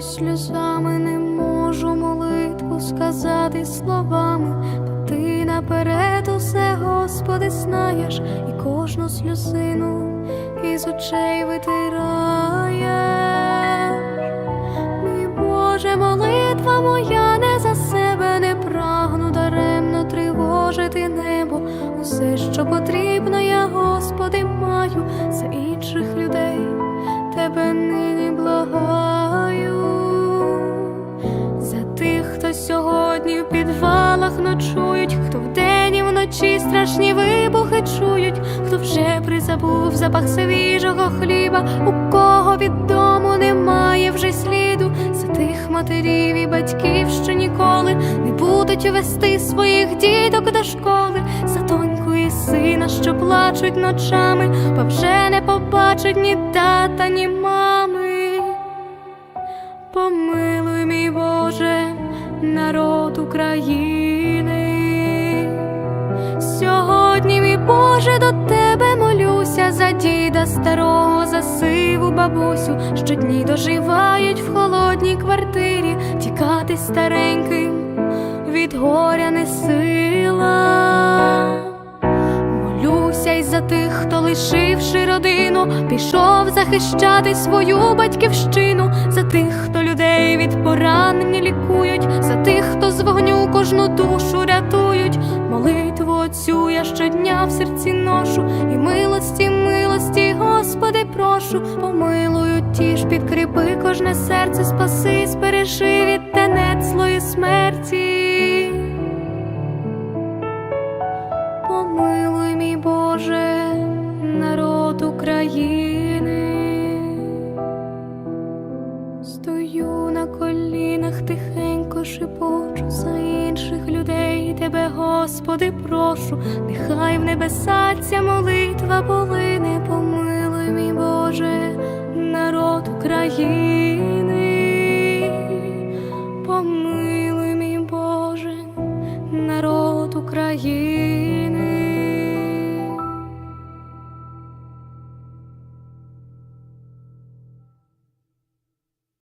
Крізь сльозами не можу молитву сказати словами, та ти наперед усе, Господи, знаєш, і кожну сльозину із очей витираєш. Мій Боже, молитва моя не за себе не прагну даремно тривожити небо. Усе, що потрібно, я, Господи, маю за інших людей, сьогодні в підвалах ночують, хто вдень і вночі страшні вибухи чують, хто вже призабув запах свіжого хліба, у кого від дому немає вже сліду, за тих матерів і батьків, що ніколи не будуть вести своїх діток до школи, за доньку і сина, що плачуть ночами, бо вже не побачать ні тата, ні народ України. Сьогодні, мій Боже, до тебе молюся за діда старого, за сиву бабусю, що дні доживають в холодній квартирі, тікати стареньким від горя не сила. Молюся й за тих, хто лишивши родину, пішов захищати свою батьківщину, за тих, хто людей від поранення лікують, за тих, хто з вогню кожну душу рятують. Молитву Отцю я щодня в серці ношу, і милості, милості, Господи, прошу, помилую ті ж підкріпи кожне серце, спаси, збережи від тенет злої смерті. Помилуй, мій Боже, народ України. Стою на колінах, тихенько шепочу за інших людей. Тебе, Господи, прошу, нехай в небеса ця молитва полине. Помилуй, мій Боже, народ України. Помилуй, мій Боже, народ України.